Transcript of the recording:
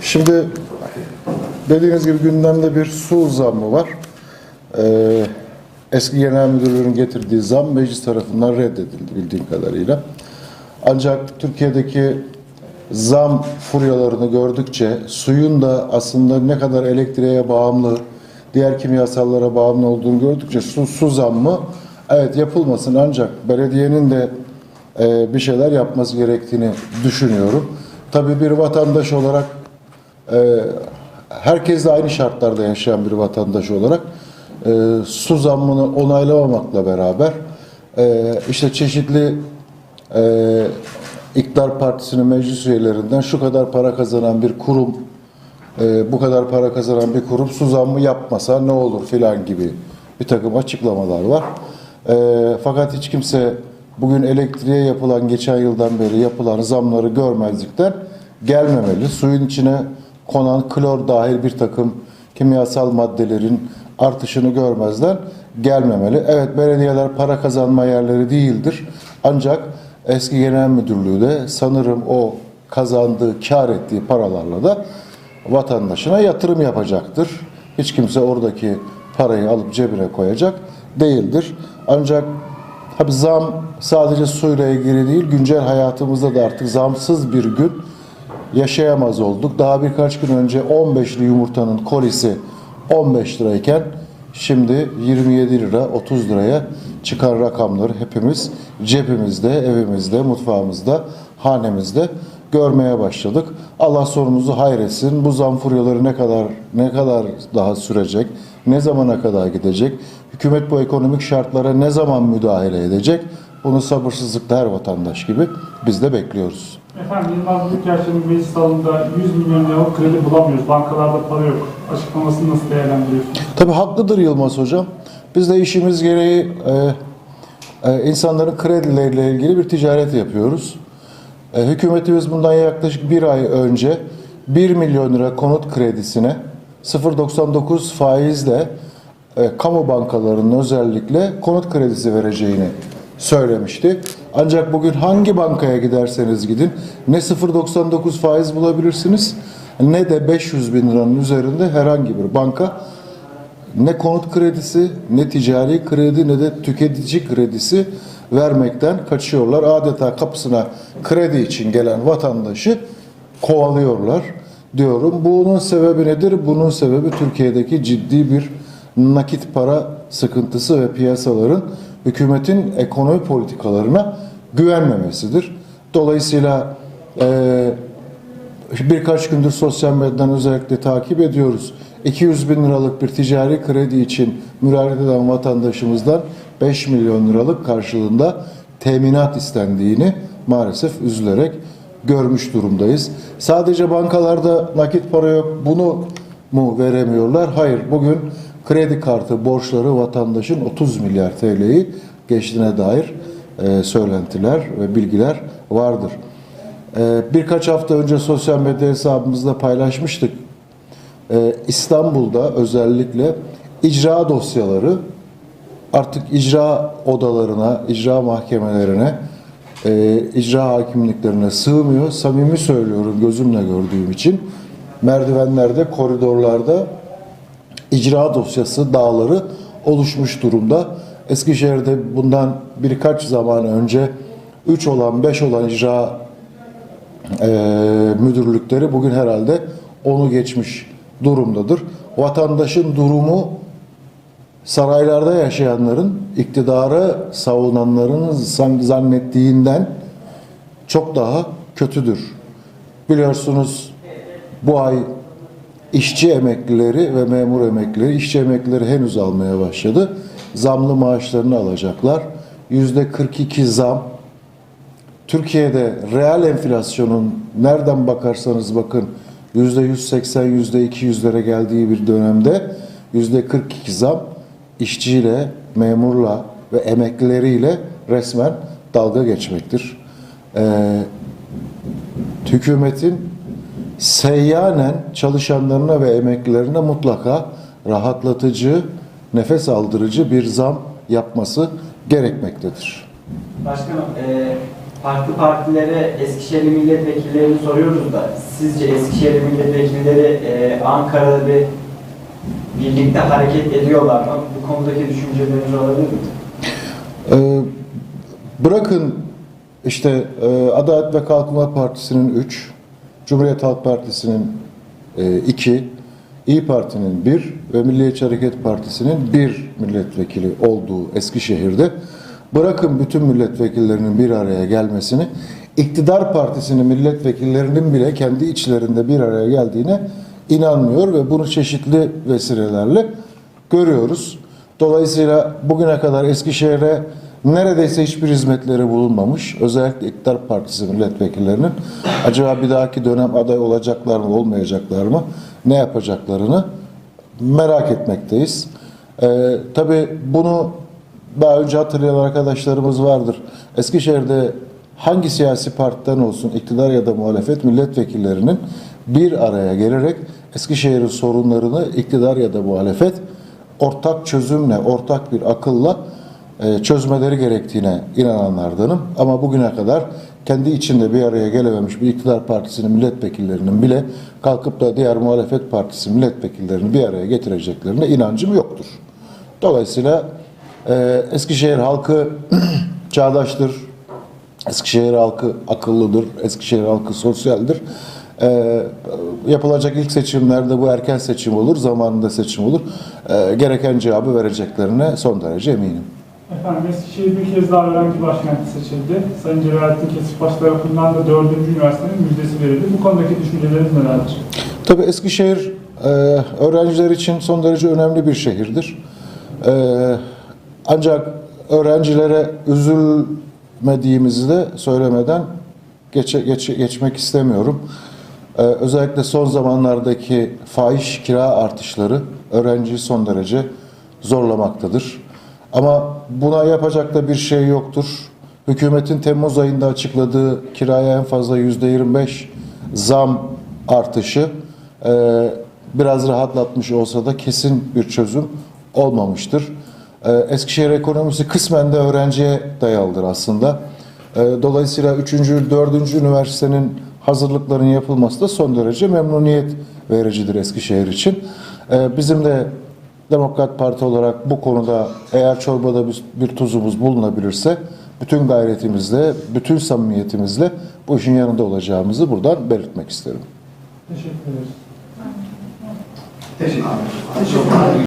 Şimdi dediğiniz gibi gündemde bir su zammı var. Ee, eski genel müdürlüğün getirdiği zam meclis tarafından reddedildi bildiğim kadarıyla. Ancak Türkiye'deki zam furyalarını gördükçe suyun da aslında ne kadar elektriğe bağımlı, diğer kimyasallara bağımlı olduğunu gördükçe su, su zammı evet yapılmasın ancak belediyenin de e, bir şeyler yapması gerektiğini düşünüyorum. Tabii bir vatandaş olarak e, herkes de aynı şartlarda yaşayan bir vatandaş olarak e, su zammını onaylamamakla beraber e, işte çeşitli e, İktidar Partisi'nin meclis üyelerinden şu kadar para kazanan bir kurum e, bu kadar para kazanan bir kurum su zammı yapmasa ne olur filan gibi bir takım açıklamalar var. E, fakat hiç kimse bugün elektriğe yapılan geçen yıldan beri yapılan zamları görmezlikten gelmemeli. Suyun içine konan klor dahil bir takım kimyasal maddelerin artışını görmezden gelmemeli. Evet belediyeler para kazanma yerleri değildir. Ancak eski genel müdürlüğü de sanırım o kazandığı, kar ettiği paralarla da vatandaşına yatırım yapacaktır. Hiç kimse oradaki parayı alıp cebine koyacak değildir. Ancak tabi zam sadece suyla ilgili değil, güncel hayatımızda da artık zamsız bir gün yaşayamaz olduk. Daha birkaç gün önce 15'li yumurtanın kolisi 15 lirayken şimdi 27 lira 30 liraya çıkan rakamları hepimiz cebimizde, evimizde, mutfağımızda, hanemizde görmeye başladık. Allah sonumuzu hayretsin. Bu zam furyaları ne kadar ne kadar daha sürecek? Ne zamana kadar gidecek? Hükümet bu ekonomik şartlara ne zaman müdahale edecek? Bunu sabırsızlıkla her vatandaş gibi biz de bekliyoruz. Efendim Yılmaz Büyükelçinin meclis salonunda 100 milyon liralık kredi bulamıyoruz. Bankalarda para yok. Açıklamasını nasıl değerlendiriyorsunuz? Tabii haklıdır Yılmaz Hocam. Biz de işimiz gereği e, e, insanların kredileriyle ilgili bir ticaret yapıyoruz. E, hükümetimiz bundan yaklaşık bir ay önce 1 milyon lira konut kredisine 0.99 faizle e, kamu bankalarının özellikle konut kredisi vereceğini söylemişti. Ancak bugün hangi bankaya giderseniz gidin ne 0.99 faiz bulabilirsiniz ne de 500 bin liranın üzerinde herhangi bir banka ne konut kredisi, ne ticari kredi, ne de tüketici kredisi vermekten kaçıyorlar. Adeta kapısına kredi için gelen vatandaşı kovalıyorlar diyorum. Bunun sebebi nedir? Bunun sebebi Türkiye'deki ciddi bir nakit para sıkıntısı ve piyasaların hükümetin ekonomi politikalarına güvenmemesidir. Dolayısıyla eee birkaç gündür sosyal medyadan özellikle takip ediyoruz. 200 bin liralık bir ticari kredi için müracaat eden vatandaşımızdan 5 milyon liralık karşılığında teminat istendiğini maalesef üzülerek görmüş durumdayız. Sadece bankalarda nakit para yok bunu mu veremiyorlar? Hayır bugün kredi kartı borçları vatandaşın 30 milyar TL'yi geçtiğine dair e, söylentiler ve bilgiler vardır. Ee, Birkaç hafta önce sosyal medya hesabımızda paylaşmıştık. Ee, İstanbul'da özellikle icra dosyaları artık icra odalarına, icra mahkemelerine, e, icra hakimliklerine sığmıyor. Samimi söylüyorum gözümle gördüğüm için. Merdivenlerde, koridorlarda icra dosyası dağları oluşmuş durumda. Eskişehir'de bundan birkaç zaman önce 3 olan 5 olan icra e, müdürlükleri bugün herhalde onu geçmiş durumdadır. Vatandaşın durumu saraylarda yaşayanların, iktidarı savunanların zan- zannettiğinden çok daha kötüdür. Biliyorsunuz bu ay işçi emeklileri ve memur emeklileri, işçi emeklileri henüz almaya başladı. Zamlı maaşlarını alacaklar. Yüzde 42 zam Türkiye'de reel enflasyonun nereden bakarsanız bakın yüzde 180 yüzde 200'lere geldiği bir dönemde yüzde 42 zam işçiyle, memurla ve emeklileriyle resmen dalga geçmektir. Ee, hükümetin seyyanen çalışanlarına ve emeklilerine mutlaka rahatlatıcı, nefes aldırıcı bir zam yapması gerekmektedir. Başkanım, e, farklı partilere Eskişehir milletvekillerini soruyoruz da sizce Eskişehir milletvekilleri e, Ankara'da bir birlikte hareket ediyorlar mı? Bu konudaki düşünceleriniz olabilir mi? Ee, bırakın işte e, Adalet ve Kalkınma Partisi'nin 3, Cumhuriyet Halk Partisi'nin 2, İyi Parti'nin 1 ve Milliyetçi Hareket Partisi'nin 1 milletvekili olduğu Eskişehir'de bırakın bütün milletvekillerinin bir araya gelmesini iktidar partisinin milletvekillerinin bile kendi içlerinde bir araya geldiğine inanmıyor ve bunu çeşitli vesilelerle görüyoruz. Dolayısıyla bugüne kadar Eskişehir'e neredeyse hiçbir hizmetleri bulunmamış. Özellikle iktidar partisi milletvekillerinin acaba bir dahaki dönem aday olacaklar mı olmayacaklar mı ne yapacaklarını merak etmekteyiz. Ee, tabii bunu daha önce hatırlayan arkadaşlarımız vardır. Eskişehir'de hangi siyasi partiden olsun iktidar ya da muhalefet milletvekillerinin bir araya gelerek Eskişehir'in sorunlarını iktidar ya da muhalefet ortak çözümle, ortak bir akılla çözmeleri gerektiğine inananlardanım. Ama bugüne kadar kendi içinde bir araya gelememiş bir iktidar partisinin milletvekillerinin bile kalkıp da diğer muhalefet partisi milletvekillerini bir araya getireceklerine inancım yoktur. Dolayısıyla e, Eskişehir halkı çağdaştır, Eskişehir halkı akıllıdır, Eskişehir halkı sosyaldir. Ee, yapılacak ilk seçimlerde bu erken seçim olur, zamanında seçim olur. Ee, gereken cevabı vereceklerine son derece eminim. Efendim Eskişehir bir kez daha öğrenci başkenti seçildi. Sayın Celalettin Kesipbaş tarafından da 4. üniversitenin müjdesi verildi. Bu konudaki düşünceleriniz nelerdir? Tabii Eskişehir e, öğrenciler için son derece önemli bir şehirdir. E, ancak öğrencilere üzülmediğimizi de söylemeden geçe, geçe- geçmek istemiyorum. E, özellikle son zamanlardaki fahiş kira artışları öğrenciyi son derece zorlamaktadır. Ama buna yapacak da bir şey yoktur. Hükümetin Temmuz ayında açıkladığı kiraya en fazla %25 zam artışı e, biraz rahatlatmış olsa da kesin bir çözüm olmamıştır. E, Eskişehir ekonomisi kısmen de öğrenciye dayalıdır aslında. E, Dolayısıyla 3. 4. üniversitenin hazırlıkların yapılması da son derece memnuniyet vericidir Eskişehir için. Bizim de Demokrat Parti olarak bu konuda eğer çorbada bir, bir tuzumuz bulunabilirse bütün gayretimizle, bütün samimiyetimizle bu işin yanında olacağımızı buradan belirtmek isterim. Teşekkür ederiz. Teşekkür ederim.